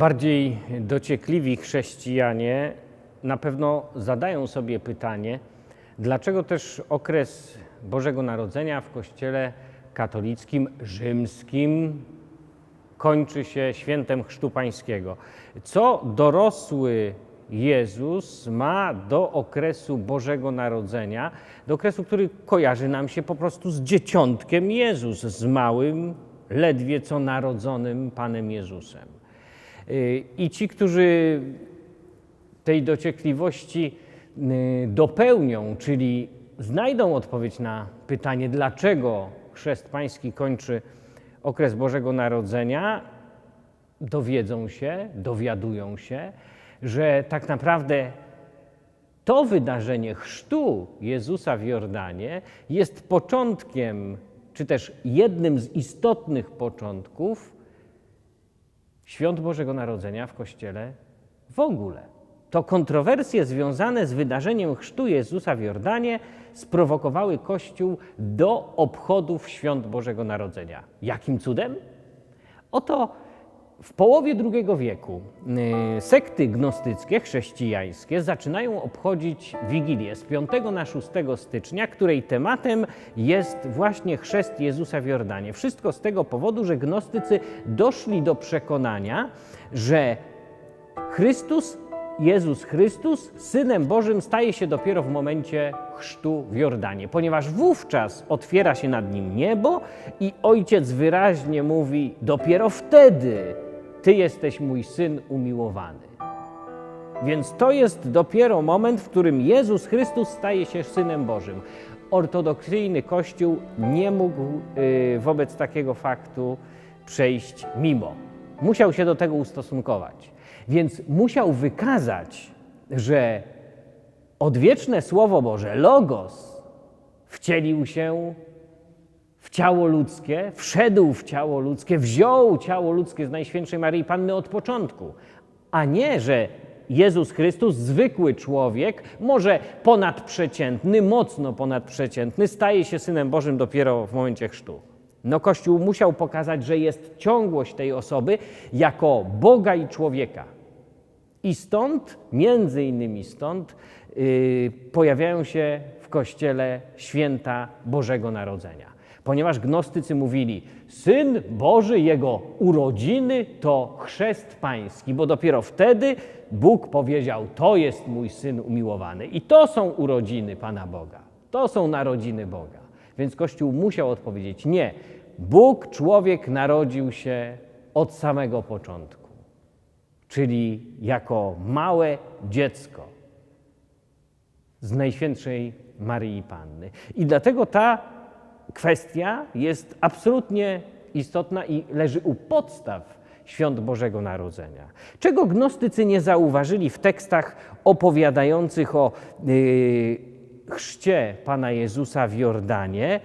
Bardziej dociekliwi chrześcijanie na pewno zadają sobie pytanie, dlaczego też okres Bożego Narodzenia w Kościele katolickim, rzymskim kończy się świętem Chrztu Pańskiego. Co dorosły Jezus ma do okresu Bożego Narodzenia, do okresu, który kojarzy nam się po prostu z dzieciątkiem Jezus, z małym, ledwie co narodzonym Panem Jezusem. I ci, którzy tej dociekliwości y, dopełnią, czyli znajdą odpowiedź na pytanie, dlaczego chrzest pański kończy okres Bożego Narodzenia, dowiedzą się, dowiadują się, że tak naprawdę to wydarzenie chrztu Jezusa w Jordanie jest początkiem, czy też jednym z istotnych początków świąt Bożego Narodzenia w Kościele w ogóle. To kontrowersje związane z wydarzeniem chrztu Jezusa w Jordanie sprowokowały Kościół do obchodów świąt Bożego Narodzenia. Jakim cudem? Oto w połowie II wieku y, sekty gnostyckie, chrześcijańskie zaczynają obchodzić Wigilię z 5 na 6 stycznia, której tematem jest właśnie chrzest Jezusa w Jordanie. Wszystko z tego powodu, że gnostycy doszli do przekonania, że Chrystus, Jezus Chrystus, Synem Bożym staje się dopiero w momencie chrztu w Jordanie, ponieważ wówczas otwiera się nad nim niebo i Ojciec wyraźnie mówi: Dopiero wtedy Ty jesteś mój syn umiłowany. Więc to jest dopiero moment, w którym Jezus Chrystus staje się synem Bożym. Ortodoksyjny Kościół nie mógł y, wobec takiego faktu przejść mimo. Musiał się do tego ustosunkować. Więc musiał wykazać, że odwieczne Słowo Boże, Logos, wcielił się w ciało ludzkie, wszedł w ciało ludzkie, wziął ciało ludzkie z Najświętszej Maryi Panny od początku, a nie, że Jezus Chrystus, zwykły człowiek, może ponadprzeciętny, mocno ponadprzeciętny, staje się Synem Bożym dopiero w momencie chrztu. No Kościół musiał pokazać, że jest ciągłość tej osoby jako Boga i człowieka. I stąd, między innymi stąd, yy, pojawiają się w Kościele święta Bożego Narodzenia. Ponieważ gnostycy mówili, Syn Boży, Jego urodziny to chrzest pański, bo dopiero wtedy Bóg powiedział, to jest mój Syn umiłowany. I to są urodziny Pana Boga, to są narodziny Boga. Więc Kościół musiał odpowiedzieć, nie, Bóg, człowiek narodził się od samego początku, czyli jako małe dziecko z Najświętszej Maryi Panny. I dlatego ta kwestia jest absolutnie istotna i leży u podstaw świąt Bożego Narodzenia. Czego gnostycy nie zauważyli w tekstach opowiadających o yy, chrzcie Pana Jezusa w Jordanie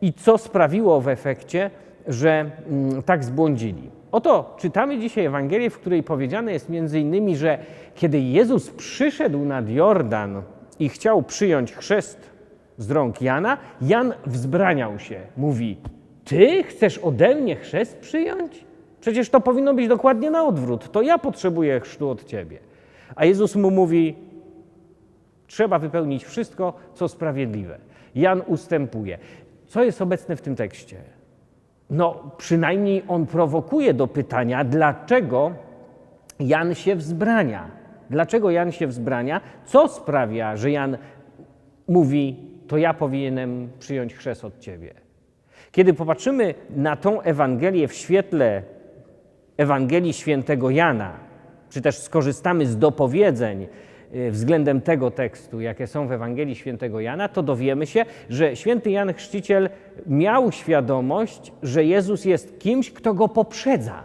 i co sprawiło w efekcie, że mm, tak zbłądzili. Oto czytamy dzisiaj Ewangelię, w której powiedziane jest między innymi, że kiedy Jezus przyszedł nad Jordan i chciał przyjąć chrzest z rąk Jana, Jan wzbraniał się. Mówi: Ty chcesz ode mnie chrzest przyjąć? Przecież to powinno być dokładnie na odwrót. To ja potrzebuję chrztu od ciebie. A Jezus mu mówi: Trzeba wypełnić wszystko, co sprawiedliwe. Jan ustępuje. Co jest obecne w tym tekście? No, przynajmniej on prowokuje do pytania, dlaczego Jan się wzbrania. Dlaczego Jan się wzbrania? Co sprawia, że Jan mówi, to ja powinienem przyjąć chrzest od ciebie? Kiedy popatrzymy na tą Ewangelię w świetle Ewangelii świętego Jana, czy też skorzystamy z dopowiedzeń y, względem tego tekstu, jakie są w Ewangelii świętego Jana, to dowiemy się, że święty Jan Chrzciciel miał świadomość, że Jezus jest kimś, kto go poprzedza.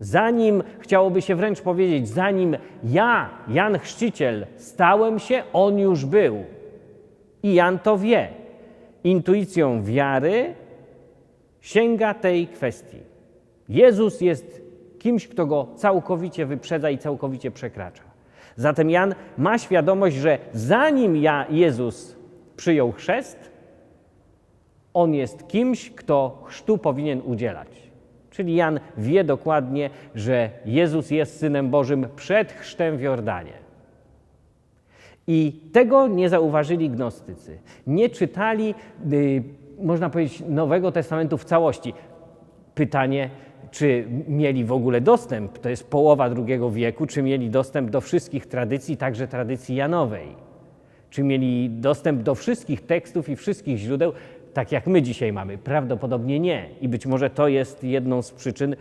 Zanim, chciałoby się wręcz powiedzieć, zanim ja, Jan Chrzciciel, stałem się, on już był. I Jan to wie. Intuicją wiary sięga tej kwestii. Jezus jest kimś, kto go całkowicie wyprzedza i całkowicie przekracza. Zatem Jan ma świadomość, że zanim ja, Jezus przyjął chrzest, on jest kimś, kto chrztu powinien udzielać. Czyli Jan wie dokładnie, że Jezus jest Synem Bożym przed chrztem w Jordanie. I tego nie zauważyli gnostycy. Nie czytali, y, można powiedzieć, Nowego Testamentu w całości. Pytanie, czy mieli w ogóle dostęp, to jest połowa II wieku, czy mieli dostęp do wszystkich tradycji, także tradycji Janowej. Czy mieli dostęp do wszystkich tekstów i wszystkich źródeł, tak jak my dzisiaj mamy? Prawdopodobnie nie. I być może to jest jedną z przyczyn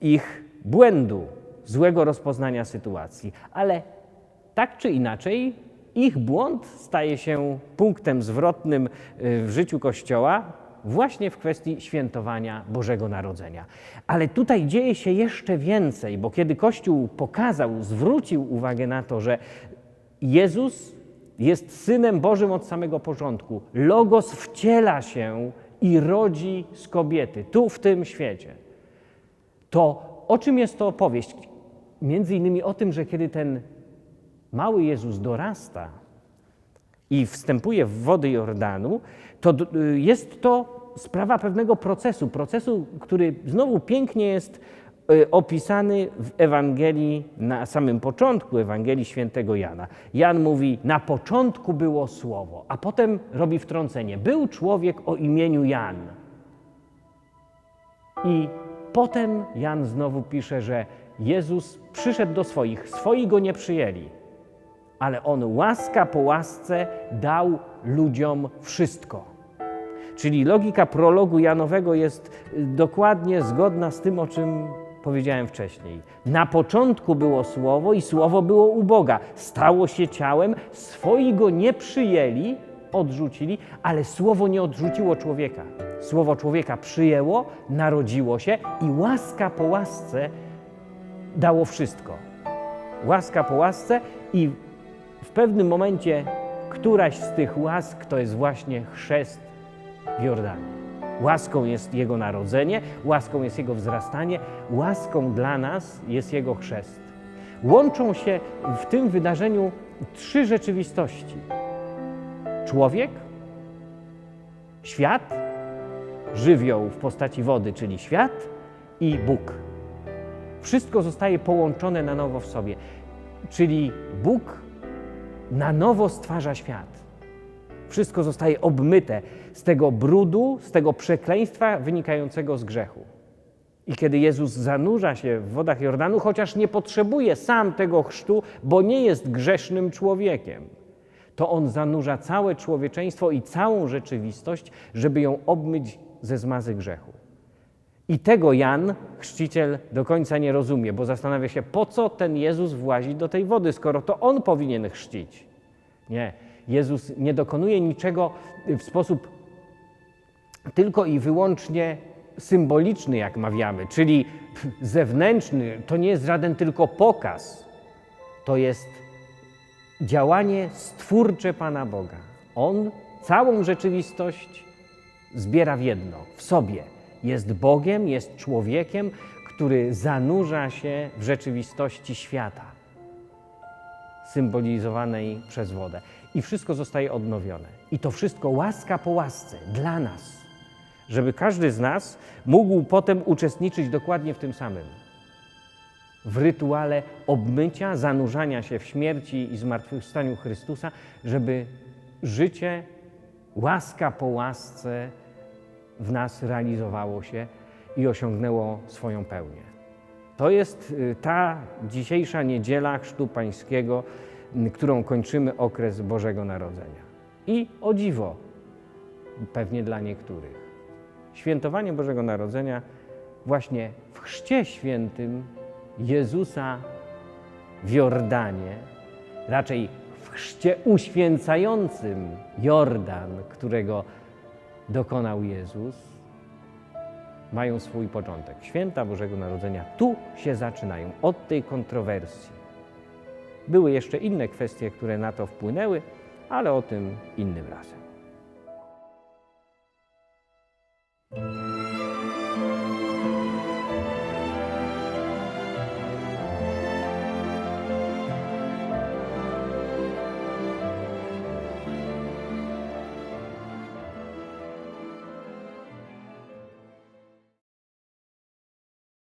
ich błędu, złego rozpoznania sytuacji. Ale tak czy inaczej, ich błąd staje się punktem zwrotnym y, w życiu Kościoła właśnie w kwestii świętowania Bożego Narodzenia. Ale tutaj dzieje się jeszcze więcej, bo kiedy Kościół pokazał, zwrócił uwagę na to, że Jezus jest Synem Bożym od samego początku, Logos wciela się i rodzi z kobiety, tu w tym świecie, to o czym jest to opowieść? Między innymi o tym, że kiedy ten mały Jezus dorasta i wstępuje w wody Jordanu, to y, jest to sprawa pewnego procesu, procesu, który znowu pięknie jest y, opisany w Ewangelii na samym początku Ewangelii świętego Jana. Jan mówi: Na początku było słowo, a potem robi wtrącenie: Był człowiek o imieniu Jan. I potem Jan znowu pisze, że Jezus przyszedł do swoich, swoi go nie przyjęli ale On łaska po łasce dał ludziom wszystko. Czyli logika prologu Janowego jest y, dokładnie zgodna z tym, o czym powiedziałem wcześniej. Na początku było Słowo i Słowo było u Boga. Stało się ciałem, swoi go nie przyjęli, odrzucili, ale Słowo nie odrzuciło człowieka. Słowo człowieka przyjęło, narodziło się i łaska po łasce dało wszystko. Łaska po łasce i w pewnym momencie któraś z tych łask to jest właśnie chrzest w Jordanie. Łaską jest Jego narodzenie, łaską jest Jego wzrastanie, łaską dla nas jest Jego chrzest. Łączą się w tym wydarzeniu trzy rzeczywistości: człowiek, świat, żywioł w postaci wody, czyli świat, i Bóg. Wszystko zostaje połączone na nowo w sobie. Czyli Bóg na nowo stwarza świat. Wszystko zostaje obmyte z tego brudu, z tego przekleństwa wynikającego z grzechu. I kiedy Jezus zanurza się w wodach Jordanu, chociaż nie potrzebuje sam tego chrztu, bo nie jest grzesznym człowiekiem, to on zanurza całe człowieczeństwo i całą rzeczywistość, żeby ją obmyć ze zmazy grzechu. I tego Jan, chrzciciel, do końca nie rozumie, bo zastanawia się, po co ten Jezus włazi do tej wody, skoro to on powinien chrzcić. Nie, Jezus nie dokonuje niczego w sposób tylko i wyłącznie symboliczny, jak mawiamy, czyli zewnętrzny. To nie jest żaden tylko pokaz. To jest działanie stwórcze Pana Boga. On całą rzeczywistość zbiera w jedno, w sobie jest Bogiem, jest człowiekiem, który zanurza się w rzeczywistości świata, symbolizowanej przez wodę. I wszystko zostaje odnowione. I to wszystko łaska po łasce dla nas, żeby każdy z nas mógł potem uczestniczyć dokładnie w tym samym. W rytuale obmycia, zanurzania się w śmierci i zmartwychwstaniu Chrystusa, żeby życie, łaska po łasce, w nas realizowało się i osiągnęło swoją pełnię. To jest y, ta dzisiejsza niedziela Chrztu Pańskiego, którą kończymy okres Bożego Narodzenia. I o dziwo, pewnie dla niektórych, świętowanie Bożego Narodzenia właśnie w Chrzcie Świętym Jezusa w Jordanie, raczej w chrzcie uświęcającym Jordan, którego dokonał Jezus, mają swój początek. Święta Bożego Narodzenia tu się zaczynają, od tej kontrowersji. Były jeszcze inne kwestie, które na to wpłynęły, ale o tym innym razem.